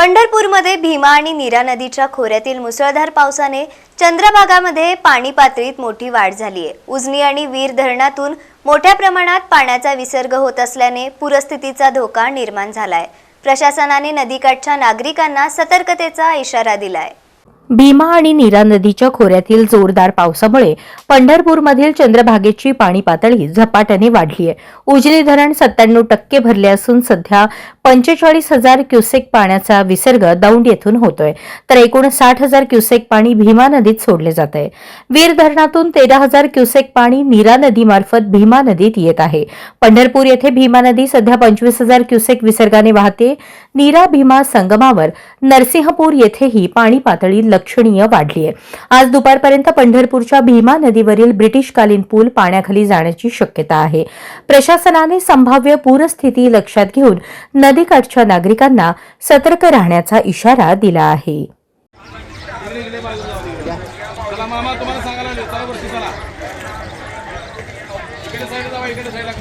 पंढरपूरमध्ये भीमा आणि नीरा नदीच्या खोऱ्यातील मुसळधार पावसाने चंद्रभागामध्ये पाणी पातळीत मोठी वाढ झाली आहे. उजनी आणि वीर धरणातून मोठ्या प्रमाणात पाण्याचा विसर्ग होत असल्याने पूरस्थितीचा धोका निर्माण झालाय. प्रशासनाने नदीकाठच्या नागरिकांना सतर्कतेचा इशारा दिलाय. भीमा आणि नीरा नदीच्या खोऱ्यातील जोरदार पावसामुळे पंढरपूरमधील चंद्रभागेची पाणी पातळी झपाट्याने वाढली आहे. उजनी धरण सत्त्याण्णव टक्के भरले असून सध्या पंचेचाळीस हजार क्युसेक पाण्याचा विसर्ग दौंड येथून होतोय. तर एकूण साठ हजार क्युसेक पाणी भीमा नदीत सोडले जात आहे. वीर धरणातून तेरा हजार क्युसेक पाणी नीरा नदीमार्फत भीमा नदीत येत आहे. पंढरपूर येथे भीमा नदी सध्या पंचवीस हजार क्युसेक विसर्गाने वाहते. नीरा भीमा संगमावर नरसिंहपूर येथेही पाणी पातळी लक्षणीय वाढली आहे. आज दुपारपर्यंत पंढरपूरच्या भीमा नदीवरील ब्रिटिशकालीन पूल पाण्याखाली जाण्याची शक्यता आहे. प्रशासनाने संभाव्य पूरस्थिती लक्षात घेऊन नदीकाठच्या नागरिकांना सतर्क राहण्याचा इशारा दिला आहे. इकडे इकडे इकडे जावा इकडे साईडला.